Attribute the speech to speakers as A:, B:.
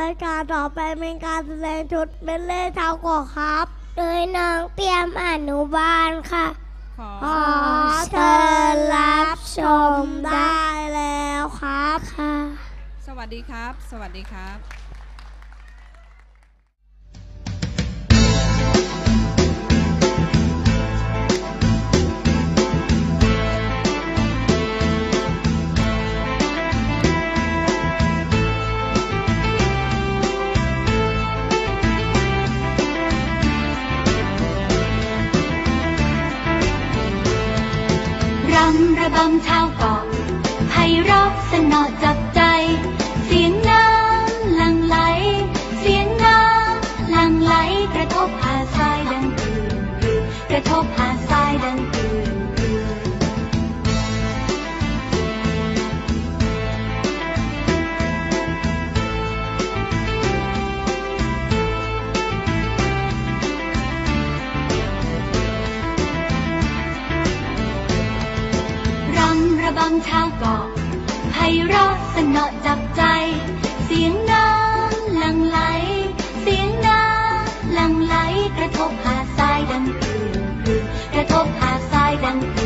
A: รายการต่อไปเป็นการแสดงชุดเป็นเล่ชาวเกาะครับ โดยน้องเตรียมอนุบาลค่ะ
B: ขอขอ
C: เชิญรับชมได
A: ้แล้วครับค่ะ
B: สวัสดีครับ สวัสดีครับ
D: ำระบำชาวเกาะไพเราะสนอจับใจ เสียงน้ำหลังไหล เสียงน้ำหลังไหล กระทบหาดทรายดังตื่นรื่นกระทบหาดทราย ระบำชาวเกาะไพเราะสนอจับใจ เสียงน้ำหลั่งไหล เสียงน้ำหลั่งไหล กระทบหาดทรายดังคืนกระทบหาดทรายดังคืน